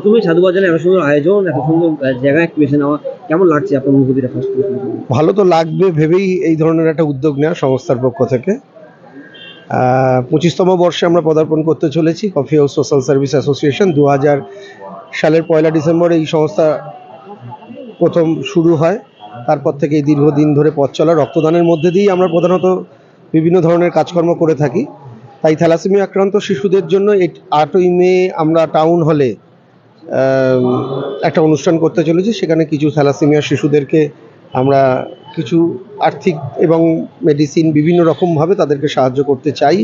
প্রথমে সাধুবাজারে এত সুন্দর আয়োজন, এত সুন্দর জায়গায় বেছে নেওয়া, কেমন লাগছে আপনার অনুভূতিটা ফার্স্ট ভালো তো লাগবে ভেবেই এই ধরনের একটা উদ্যোগ নেওয়া সংস্থার পক্ষ থেকে। পঁচিশতম বর্ষে আমরা পদার্পণ করতে চলেছি Coffee House Social Service Association দু হাজার সালের পয়লা ডিসেম্বর এই সংস্থা প্রথম শুরু হয়। তারপর থেকে এই দীর্ঘদিন ধরে পথ চলা, রক্তদানের মধ্যে দিয়েই আমরা প্রধানত বিভিন্ন ধরনের কাজকর্ম করে থাকি। তাই থ্যালাসেমিয়া আক্রান্ত শিশুদের জন্য এই আটই মে আমরা টাউন হলে একটা অনুষ্ঠান করতে চলেছি। সেখানে কিছু থ্যালাসেমিয়া শিশুদেরকে আমরা কিছু আর্থিক এবং মেডিসিন বিভিন্ন রকমভাবে তাদেরকে সাহায্য করতে চাই।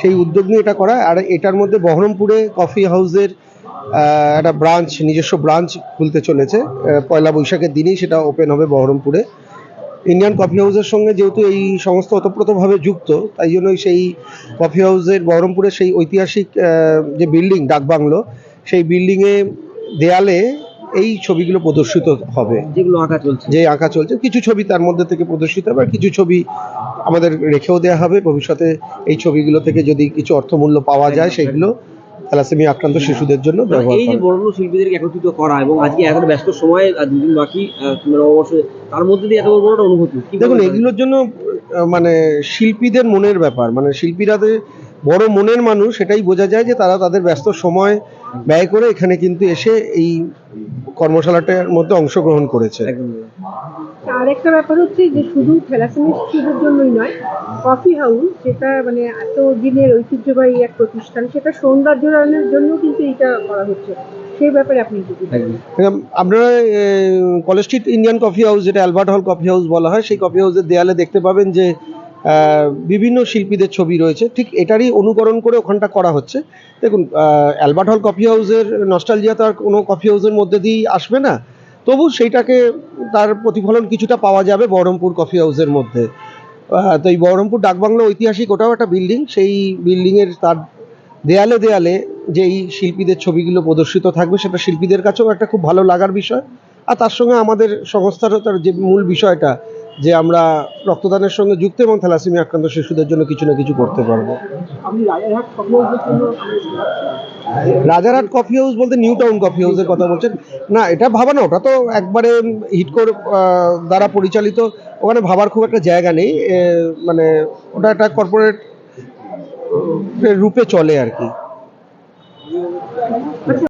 সেই উদ্যোগ নিয়ে এটা করা। আর এটার মধ্যে বহরমপুরে কফি হাউসের একটা ব্রাঞ্চ নিজস্ব ব্রাঞ্চ খুলতে চলেছে। পয়লা বৈশাখের দিনেই সেটা ওপেন হবে বহরমপুরে। ইন্ডিয়ান কফি হাউসের সঙ্গে যেহেতু এই সংস্থা ওতপ্রোতভাবে যুক্ত, তাই জন্যই সেই কফি হাউসের বহরমপুরের সেই ঐতিহাসিক যে বিল্ডিং ডাকবাংলো সেই বিল্ডিংয়ে দেয়ালে এই ছবিগুলো প্রদর্শিত হবে। যেগুলো আঁকা চলছে। যে আঁকা চলছে কিছু ছবি তার মধ্যে থেকে প্রদর্শিত হবে আর কিছু ছবি আমাদের রেখেও দেওয়া হবে। ভবিষ্যতে এই ছবিগুলো থেকে যদি কিছু অর্থমূল্য পাওয়া যায় সেগুলো থ্যালাসেমিয়া আক্রান্ত শিশুদের জন্য ব্যবহার এই যে বড় বড় শিল্পীদেরকে একত্রিত করা এবং আজকে এত ব্যস্ত সময় আর দুদিন বাকি তার মধ্যে দিয়ে এত বড় অনুভূতি দেখুন এগুলোর জন্য মানে শিল্পীদের মনের ব্যাপার। মানে শিল্পীরা বড় মনের মানুষ সেটাই বোঝা যায় যে তারা তাদের ব্যস্ত সময় ব্যয় করে এখানে কিন্তু এসে এই কর্মশালাটার মধ্যে অংশগ্রহণ করেছে। আর একটা ব্যাপার হচ্ছে যে শুধু থ্যালাসেমিয়া শিশুদের জন্যই নয় কফি হাউস যেটা মানে এত দিনের ঐতিহ্যবাহী এক প্রতিষ্ঠান সেটা সৌন্দর্যায়নের জন্য কিন্তু এটা করা হচ্ছে। সেই ব্যাপারে আপনি আপনারা College Street Indian Coffee House যেটা অ্যালবার্ট হল কফি হাউস বলা হয় সেই কফি হাউসের দেয়ালে দেখতে পাবেন যে বিভিন্ন শিল্পীদের ছবি রয়েছে। ঠিক এটারই অনুকরণ করে ওখানটা করা হচ্ছে। দেখুন অ্যালবার্ট হল কফি হাউসের নস্টালজিয়া তো আর কোনো কফি হাউসের মধ্যে দিয়েই আসবে না। তবু সেইটাকে তার প্রতিফলন কিছুটা পাওয়া যাবে বহরমপুর কফি হাউসের মধ্যে। তো এই বহরমপুর ডাকবাংলো ঐতিহাসিক, ওটাও একটা বিল্ডিং সেই বিল্ডিংয়ের তার দেয়ালে দেয়ালে যেই শিল্পীদের ছবিগুলো প্রদর্শিত থাকবে, সেটা শিল্পীদের কাছেও একটা খুব ভালো লাগার বিষয়। আর তার সঙ্গে আমাদের সংস্থারও তার যে মূল বিষয়টা যে আমরা রক্তদানের সঙ্গে যুক্ত এবং থ্যালাসেমিয়া আক্রান্ত শিশুদের জন্য কিছু না কিছু করতে পারব। রাজারহাট কফি হাউস বলতে নিউ টাউন কফি হাউসের কথা বলছেন। না এটা ভাবা না ওটা তো একবারে হিটকোর দ্বারা পরিচালিত ওখানে ভাবার খুব একটা জায়গা নেই। মানে ওটা একটা কর্পোরেট রূপে চলে আর কি।